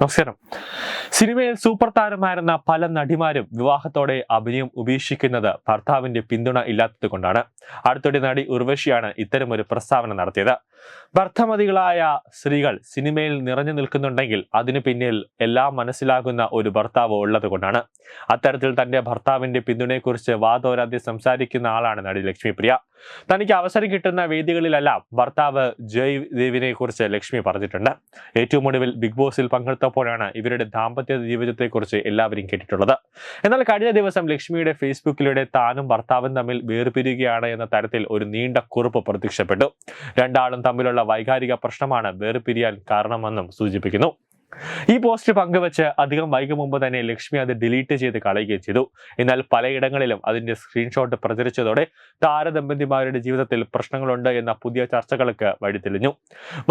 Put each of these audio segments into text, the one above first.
നമസ്കാരം. സിനിമയിൽ സൂപ്പർ താരമായിരുന്ന പല നടിമാരും വിവാഹത്തോടെ അഭിനയം ഉപേക്ഷിക്കുന്നത് ഭർത്താവിന്റെ പിന്തുണ ഇല്ലാത്തത് കൊണ്ടാണ്. അടുത്തിടെ നടി ഉർവശിയാണ് ഇത്തരമൊരു പ്രസ്താവന നടത്തിയത്. ഭർത്തമതികളായ സ്ത്രീകൾ സിനിമയിൽ നിറഞ്ഞു നിൽക്കുന്നുണ്ടെങ്കിൽ അതിനു പിന്നിൽ എല്ലാം മനസ്സിലാകുന്ന ഒരു ഭർത്താവ് ഉള്ളത് കൊണ്ടാണ് അത്തരത്തിൽ തന്റെ ഭർത്താവിന്റെ പിന്തുണയെക്കുറിച്ച് വാതോരാതെ സംസാരിക്കുന്ന ആളാണ് നടി ലക്ഷ്മിപ്രിയ തനിക്ക് അവസരം കിട്ടുന്ന വേദികളിലെല്ലാം ഭർത്താവ് ജയ് ദേവിനെ കുറിച്ച് ലക്ഷ്മി പറഞ്ഞിട്ടുണ്ട് ഏറ്റവും ഒടുവിൽ ബിഗ് ബോസിൽ പങ്കെടുത്തപ്പോഴാണ് ഇവരുടെ ദാമ്പത്യ ജീവിതത്തെക്കുറിച്ച് എല്ലാവരും കേട്ടിട്ടുള്ളത് എന്നാൽ കഴിഞ്ഞ ദിവസം ലക്ഷ്മിയുടെ ഫേസ്ബുക്കിലൂടെ താനും ഭർത്താവും തമ്മിൽ വേർപിരിയുകയാണ് എന്ന തരത്തിൽ ഒരു നീണ്ട കുറിപ്പ് പ്രത്യക്ഷപ്പെട്ടു രണ്ടാളും തമ്മിലുള്ള വൈകാരിക പ്രശ്നമാണ് വേർപിരിയാൻ കാരണമെന്നും സൂചിപ്പിക്കുന്നു. ഈ പോസ്റ്റ് പങ്കുവച്ച് അധികം വൈകും മുമ്പ് തന്നെ ലക്ഷ്മി അത് ഡിലീറ്റ് ചെയ്ത് കളയുകയും ചെയ്തു. എന്നാൽ പലയിടങ്ങളിലും അതിന്റെ സ്ക്രീൻഷോട്ട് പ്രചരിച്ചതോടെ താരദമ്പതിമാരുടെ ജീവിതത്തിൽ പ്രശ്നങ്ങളുണ്ട് എന്ന പുതിയ ചർച്ചകൾക്ക് വഴിതെളിഞ്ഞു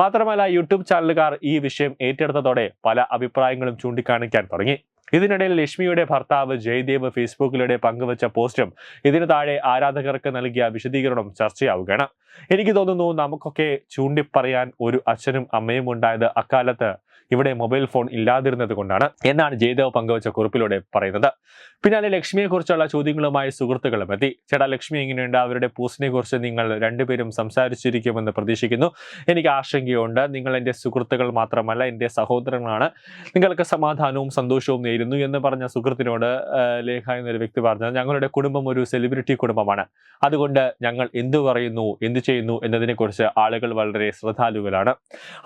മാത്രമല്ല യൂട്യൂബ് ചാനലുകാർ ഈ വിഷയം ഏറ്റെടുത്തതോടെ പല അഭിപ്രായങ്ങളും ചൂണ്ടിക്കാണിക്കാൻ തുടങ്ങി. ഇതിനിടയിൽ ലക്ഷ്മിയുടെ ഭർത്താവ് ജയദേവ് ഫേസ്ബുക്കിലൂടെ പങ്കുവച്ച പോസ്റ്റും ഇതിനു താഴെ ആരാധകർക്ക് നൽകിയ വിശദീകരണം ചർച്ചയാവുകയാണ്. എനിക്ക് തോന്നുന്നു നമുക്കൊക്കെ ചൂണ്ടിപ്പറയാൻ ഒരു അച്ഛനും അമ്മയും ഉണ്ടായത് അക്കാലത്ത് ഇവിടെ മൊബൈൽ ഫോൺ ഇല്ലാതിരുന്നത് കൊണ്ടാണ് എന്നാണ് ജയദേവ് പങ്കുവച്ച കുറിപ്പിലൂടെ പറയുന്നത്. പിന്നാലെ ലക്ഷ്മിയെക്കുറിച്ചുള്ള ചോദ്യങ്ങളുമായി സുഹൃത്തുക്കളും എത്തി. ചേട്ടാ ലക്ഷ്മി എങ്ങനെയുണ്ട്? അവരുടെ പോസ്റ്റിനെ കുറിച്ച് നിങ്ങൾ രണ്ടുപേരും സംസാരിച്ചിരിക്കുമെന്ന് പ്രതീക്ഷിക്കുന്നു. എനിക്ക് ആശങ്കയുണ്ട്. നിങ്ങൾ എന്റെ സുഹൃത്തുക്കൾ മാത്രമല്ല എന്റെ സഹോദരങ്ങളാണ്. നിങ്ങൾക്ക് സമാധാനവും സന്തോഷവും നേരുന്നു എന്ന് പറഞ്ഞ സുഹൃത്തിനോട് ലേഖ എന്നൊരു വ്യക്തി പറഞ്ഞത് ഞങ്ങളുടെ കുടുംബം ഒരു സെലിബ്രിറ്റി കുടുംബമാണ്. അതുകൊണ്ട് ഞങ്ങൾ എന്തു പറയുന്നു എന്തു ചെയ്യുന്നു എന്നതിനെക്കുറിച്ച് ആളുകൾ വളരെ ശ്രദ്ധാലുക്കളാണ്.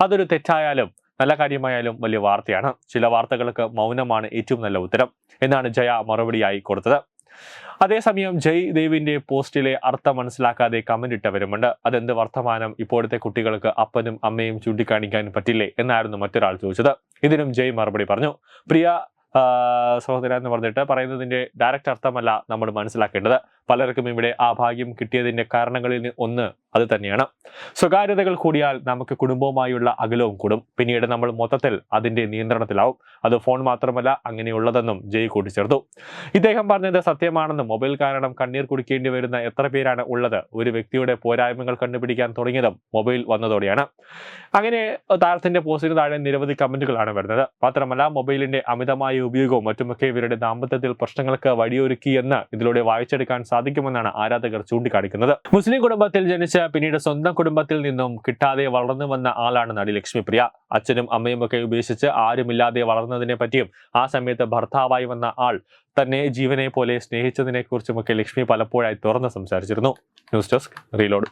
അതൊരു തെറ്റായാലും നല്ല കാര്യമായാലും വലിയ വാർത്തയാണ്. ചില വാർത്തകൾക്ക് മൗനമാണ് ഏറ്റവും നല്ല ഉത്തരം എന്നാണ് ജയ മറുപടിയായി കൊടുത്തത്. അതേസമയം ജയ് ദേവിന്റെ പോസ്റ്റിലെ അർത്ഥം മനസ്സിലാക്കാതെ കമന്റ് ഇട്ടവരുമുണ്ട്. അതെന്ത് വർത്തമാനം? ഇപ്പോഴത്തെ കുട്ടികൾക്ക് അപ്പനും അമ്മയും ചൂണ്ടിക്കാണിക്കാൻ പറ്റില്ലേ എന്നായിരുന്നു മറ്റൊരാൾ ചോദിച്ചത്. ഇതിനും ജയ് മറുപടി പറഞ്ഞു. പ്രിയ സഹോദര എന്ന് പറഞ്ഞിട്ട് പറയുന്നതിന്റെ ഡയറക്റ്റ് അർത്ഥമല്ല നമ്മൾ മനസ്സിലാക്കേണ്ടത്. പലർക്കും ഇവിടെ ആ ഭാഗ്യം കിട്ടിയതിന്റെ കാരണങ്ങളിൽ ഒന്ന് അത് തന്നെയാണ്. സ്വകാര്യതകൾ കൂടിയാൽ നമുക്ക് കുടുംബവുമായുള്ള അകലവും കൂടും. പിന്നീട് നമ്മൾ മൊത്തത്തിൽ അതിന്റെ നിയന്ത്രണത്തിലാവും. അത് ഫോൺ മാത്രമല്ല അങ്ങനെയുള്ളതെന്നും ജയ് കൂട്ടിച്ചേർത്തു. ഇദ്ദേഹം പറഞ്ഞത് സത്യമാണെന്നും മൊബൈൽ കാരണം കണ്ണീർ കുടിക്കേണ്ടി വരുന്ന എത്ര പേരാണ് ഉള്ളത് ഒരു വ്യക്തിയുടെ പോരായ്മകൾ കണ്ടുപിടിക്കാൻ തുടങ്ങിയതും മൊബൈൽ വന്നതോടെയാണ്. അങ്ങനെ താരത്തിന്റെ പോസ്റ്റിന് താഴെ നിരവധി കമന്റുകളാണ് വരുന്നത്. മാത്രമല്ല മൊബൈലിന്റെ അമിതമായ ഉപയോഗവും മറ്റുമൊക്കെ ഇവരുടെ ദാമ്പത്യത്തിൽ പ്രശ്നങ്ങൾക്ക് വഴിയൊരുക്കി എന്ന് ഇതിലൂടെ വായിച്ചെടുക്കാൻ സാധിക്കുമെന്നാണ് ആരാധകർ ചൂണ്ടിക്കാണിക്കുന്നത്. മുസ്ലിം കുടുംബത്തിൽ ജനിച്ച പിന്നീട് സ്വന്തം കുടുംബത്തിൽ നിന്നും കിട്ടാതെ വളർന്നു വന്ന ആളാണ് നടി ലക്ഷ്മിപ്രിയ. അച്ഛനും അമ്മയും ഒക്കെ ഉപേക്ഷിച്ച് ആരുമില്ലാതെ വളർന്നതിനെ പറ്റിയും ആ സമയത്ത് ഭർത്താവായി വന്ന ആൾ തന്നെ ജീവനെ പോലെ സ്നേഹിച്ചതിനെ കുറിച്ചുമൊക്കെ ലക്ഷ്മി പലപ്പോഴായി തുറന്ന് സംസാരിച്ചിരുന്നു. News desk reload.